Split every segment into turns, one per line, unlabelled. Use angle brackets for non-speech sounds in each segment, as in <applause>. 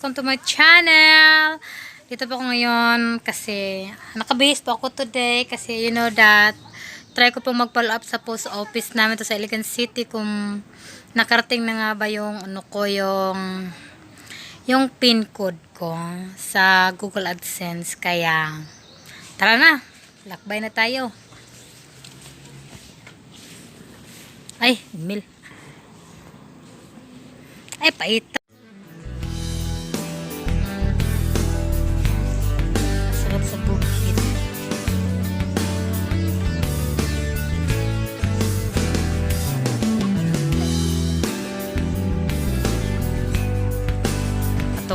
my channel! Dito po ako ngayon kasi nakabase po ako today kasi you know that try ko pong mag-follow up sa post office namin to sa Iligan City kung nakarating na nga ba yung ano ko yung yung pin code ko sa Google AdSense. Kaya tara na. Lakbay na tayo. Ay email ay paita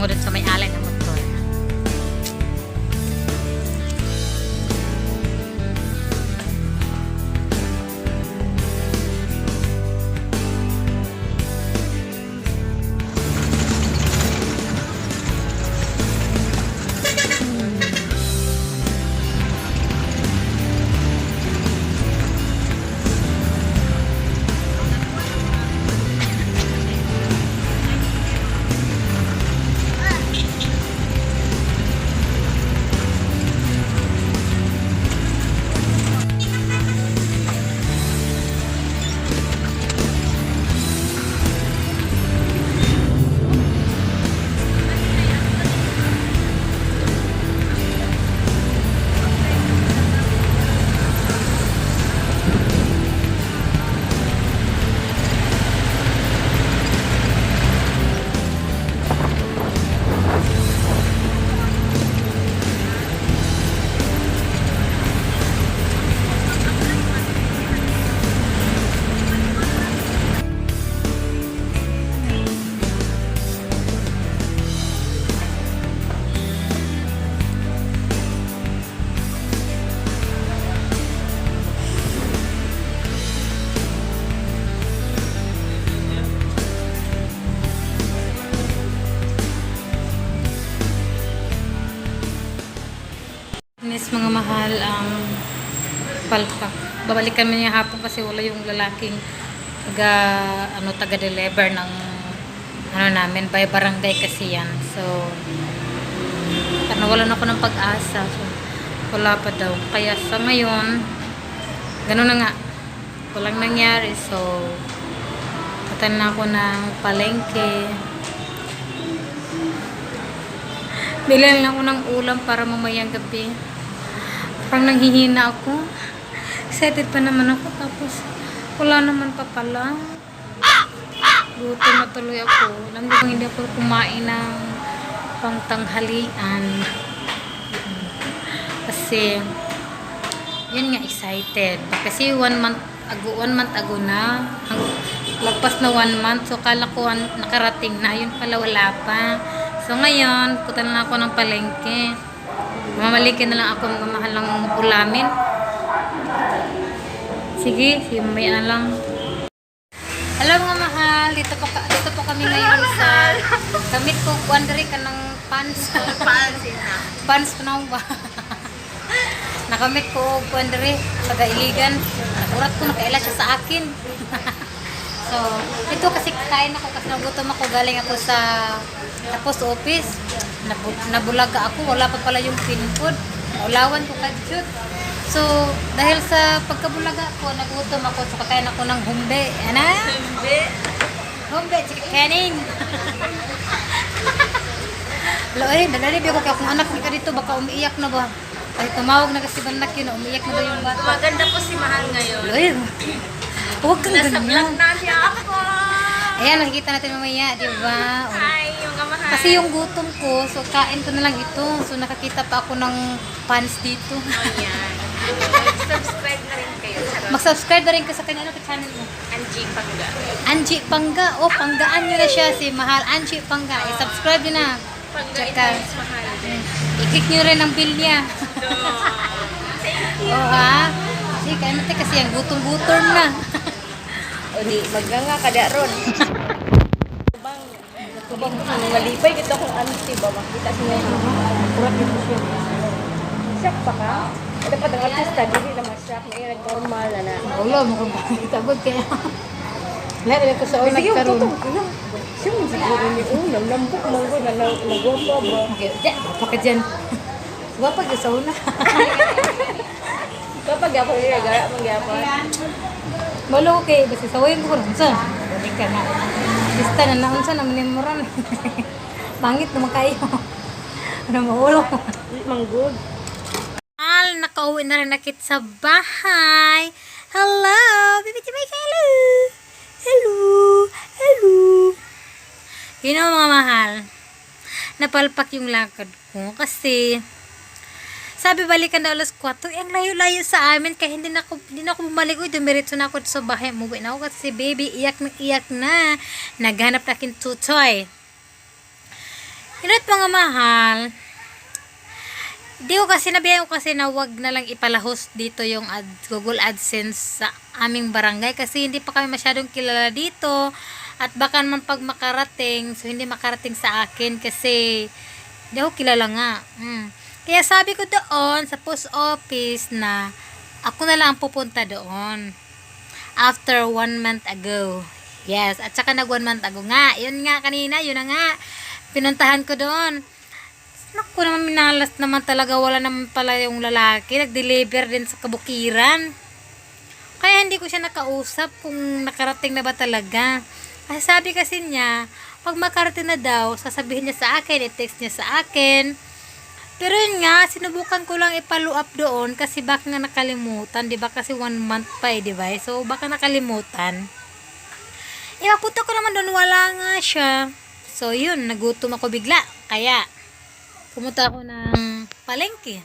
patungo din Mga mahal ang palpak. Babalik kami niya hapon kasi wala yung lalaking taga ano taga deliver ng ano namin by barangay kasi yan. So ano wala na ako ng pag-asa. So wala pa daw. Kaya sa ngayon ganun na nga. Walang nangyari. So patan na ako ng palengke. Bilan lang ako ng ulam para mamayang gabi. Parang nanghihina ako. Excited pa naman ako. Tapos, wala naman pa pala. Gutom na tuloy ako. Alam ko hindi ako kumain ng pangtanghalian. Kasi, yun nga, excited. Kasi one month ago, one month ago na. Hang- Lagpas na one month. So, kala ko nakarating na. Yun pala, wala pa. So, ngayon, punta na ako ng palengke. Mamaliki na lang ako ng mahal ng ulamin. Sige, sige, mamaya na lang. Hello mga mahal, dito po, ka- dito po kami ngayon sa kamit ko wandere ka ng pants. pants na. Pants pa na ba? <laughs> Nakamit ko wandere sa Gailigan. Nakurat ko nakaila siya sa akin. <laughs> so, ito kasi kain ako kasi nagutom ako galing ako sa post office. Nabu, nabulaga ako, wala pa pala yung pin code. Naulawan ko kadyot. So, dahil sa pagkabulaga ko, nagutom ako, so kakain ako ng humbe. Ano? Humbe? Humbe, chicken canning. <laughs> Lo, eh, nanalibig ako kaya kung anak ka dito, baka umiiyak na ba? Ay, tumawag na kasi banak yun, umiiyak na daw yung bata.
Maganda po si Mahal ngayon.
Lo, eh, huwag kang
Nasa vlog
ganyan.
na siya ako.
Ayan, nakikita natin mamaya, di ba?
Hi.
Kasi yung gutom ko, so kain ko na lang ito. So nakakita pa ako ng pants dito.
Ayan. <laughs> Subscribe na rin kayo.
Mag-subscribe na rin ka sa kanya. Ano ka channel mo?
Angie Pangga.
Angie Pangga. Oh, panggaan nyo na siya si Mahal. Angie Pangga. I-subscribe nyo na.
Pangga
Tsaka,
is Mahal din.
i-click nyo rin ang bill niya.
So, <laughs> thank you.
oh, ha? Kasi kaya natin kasi ang gutom-gutom na. <laughs>
O di, maganga ka da ron. Bang, kubang malipay kita kung ano si ba makita siya.
Kurat dito siya.
Shock pa ka? Ada pa ang artista, dili naman shock. May normal na na.
Wala mo kung. Tabog kaya. Lahat ko sa una
Sige,
karon.
tutong. Ano? Siya mo siguro ni unang. Lambok mo ko na nag- nagwapa ba?
Okay, diyan, pa ka dyan. Wapa ka sa una.
Kapag ako nilagara, magyapon.
Malo ko kay basta sawayin ko nun sa. Balik ka na. Lista na naon sa naman yung moran. <laughs> Pangit naman kayo. Ano maulo?
Manggod.
Al, nakauwi na rin nakit sa bahay. Hello! Baby Jimmy, hello! Hello! Hello! You know, mga mahal, napalpak yung lakad ko kasi sabi balikan daw alas 4, eh, ang layo-layo sa amin kaya hindi na ako, hindi na ako bumalik. Uy, dumiretso na ako sa bahay. Umuwi na ako kasi si baby iyak na iyak na. Naghanap na akin tutoy. At mga mahal, Di ko kasi nabihan ko kasi na wag na lang ipalahos dito yung ad, Google AdSense sa aming barangay kasi hindi pa kami masyadong kilala dito at baka naman pag makarating so hindi makarating sa akin kasi hindi ako kilala nga. Mm. Kaya sabi ko doon sa post office na ako na lang ang pupunta doon after one month ago. Yes, at saka nag one month ago nga. Yun nga kanina, yun na nga. Pinuntahan ko doon. Naku naman minalas naman talaga wala naman pala yung lalaki nag-deliver din sa kabukiran kaya hindi ko siya nakausap kung nakarating na ba talaga kasi sabi kasi niya pag makarating na daw sasabihin niya sa akin i-text niya sa akin pero yun nga sinubukan ko lang ipalo up doon kasi baka nga nakalimutan di ba kasi one month pa eh di ba so baka nakalimutan Ipapunta ko naman doon, wala nga siya. So, yun, nagutom ako bigla. Kaya, pumunta ako ng palengke.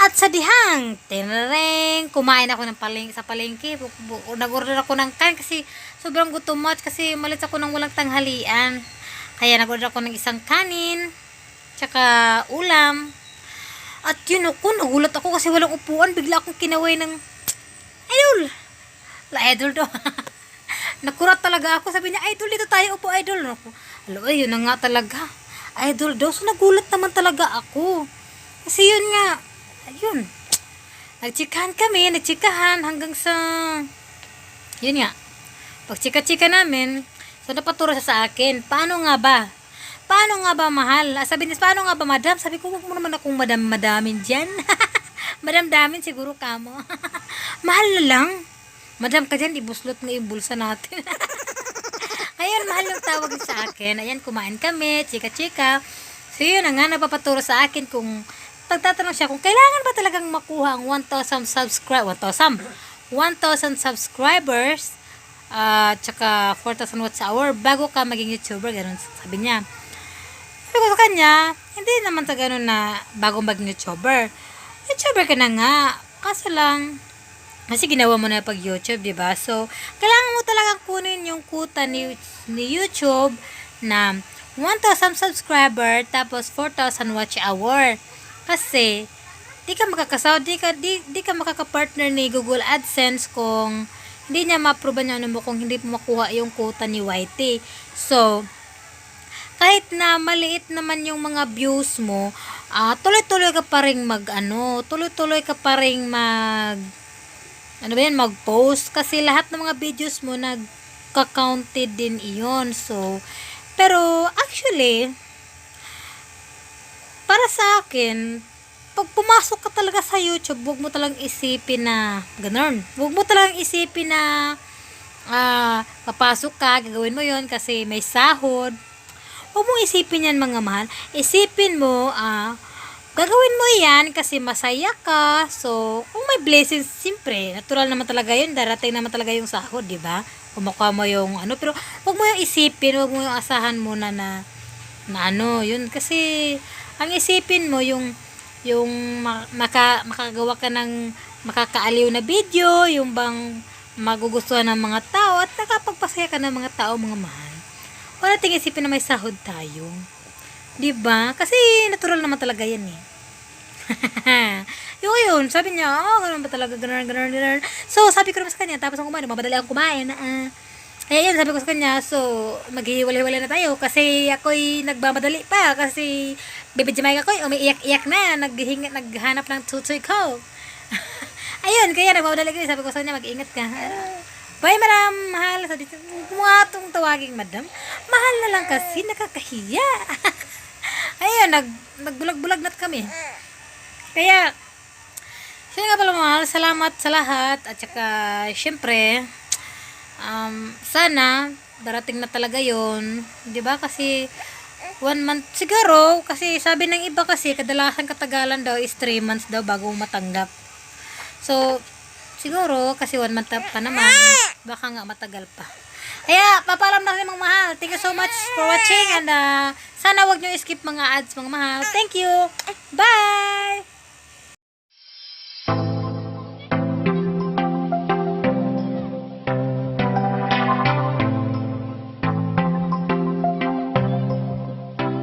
At sa dihang, tinareng, kumain ako ng palengke, sa palengke. Nag-order ako ng kain kasi sobrang gutom at kasi malit ako ng walang tanghalian. Kaya nag-order ako ng isang kanin, tsaka ulam. At yun ako, nagulat ako kasi walang upuan. Bigla akong kinaway ng, idol! La, idol to. <laughs> Nakurat talaga ako. Sabi niya, idol, dito tayo upo, idol. Ako, Alo, ay, yun na nga talaga. Idol daw. So, nagulat naman talaga ako. Kasi yun nga, ayun. Nagchikahan kami, nagchikahan hanggang sa, yun nga. Pag chika-chika namin, so napaturo siya sa akin, paano nga ba? Paano nga ba mahal? Ah, Sabi niya, paano nga ba madam? Sabi ko, huwag mo naman akong madam-madamin dyan. <laughs> madam-damin siguro ka mo. <laughs> mahal na lang. Madam ka dyan, ibuslot nga yung bulsa natin. <laughs> Ayun, mahal yung tawag sa akin. Ayan, kumain kami, chika-chika. So, yun na nga, napapaturo sa akin kung pagtatanong siya kung kailangan ba talagang makuha ang 1,000 subscribe 1,000 1,000 subscribers at tsaka 4,000 watch hour bago ka maging YouTuber, ganun sabi niya. Ko sa kanya, hindi naman sa ganun na bago maging YouTuber. YouTuber ka na nga. Kaso lang, kasi ginawa mo na pag YouTube, di ba? So, kailangan mo talagang kunin yung kuta ni, ni YouTube na 1,000 subscriber tapos 4,000 watch hour. Kasi, di ka makakasaw, di ka, di, di ka makaka-partner ni Google AdSense kung hindi niya ma-approve niya ano mo kung hindi mo makuha yung kuta ni YT. So, kahit na maliit naman yung mga views mo, ah tuloy-tuloy ka pa rin mag ano, tuloy-tuloy ka pa rin mag ano ba yan, mag-post kasi lahat ng mga videos mo nagka-counted din iyon. So, pero actually, para sa akin, pag pumasok ka talaga sa YouTube, huwag mo talagang isipin na ganun. Huwag mo talagang isipin na ah, papasok ka, gagawin mo yon kasi may sahod. Huwag mong isipin yan mga mahal. Isipin mo, ah, gagawin mo yan kasi masaya ka. So, kung may blessings, siyempre, natural naman talaga yun. Darating naman talaga yung sahod, di ba? Kumukuha mo yung ano. Pero, huwag mo yung isipin, huwag mo yung asahan muna na, na ano, yun. Kasi, ang isipin mo, yung, yung ma- maka, makagawa ka ng makakaaliw na video, yung bang magugustuhan ng mga tao, at nakapagpasaya ka ng mga tao, mga mahal. Wala nating isipin na may sahod tayo. 'Di ba? Kasi natural naman talaga 'yan eh. <laughs> yung yun, sabi niya, oh, ganun ba talaga, ganun, ganun, ganun. So, sabi ko naman sa kanya, tapos ang kumain, mamadali akong kumain. ah. kaya yun, sabi ko sa kanya, so, maghihiwalay-hiwalay na tayo kasi ako'y nagmamadali pa kasi baby Jamaica ko, umiiyak-iyak na, naghinga, naghanap ng tutoy ko. <laughs> Ayun, kaya nagmamadali ko, sabi ko sa kanya, mag-ingat ka. Ah, Bye, madam. Mahal. Sa dito, mga itong tawaging madam. Mahal na lang kasi, nakakahiya. <laughs> Ayun, nag, nagbulag-bulag na kami. Kaya, siya nga pala mahal, salamat sa lahat. At saka, syempre, um, sana, darating na talaga yon Di ba? Kasi, one month, siguro, kasi sabi ng iba kasi, kadalasan katagalan daw is three months daw bago matanggap. So, siguro, kasi one month pa naman, baka nga matagal pa. Kaya, papalam na rin mga mahal. Thank you so much for watching and uh, sana wag nyo skip mga ads mga mahal. Thank you. Bye!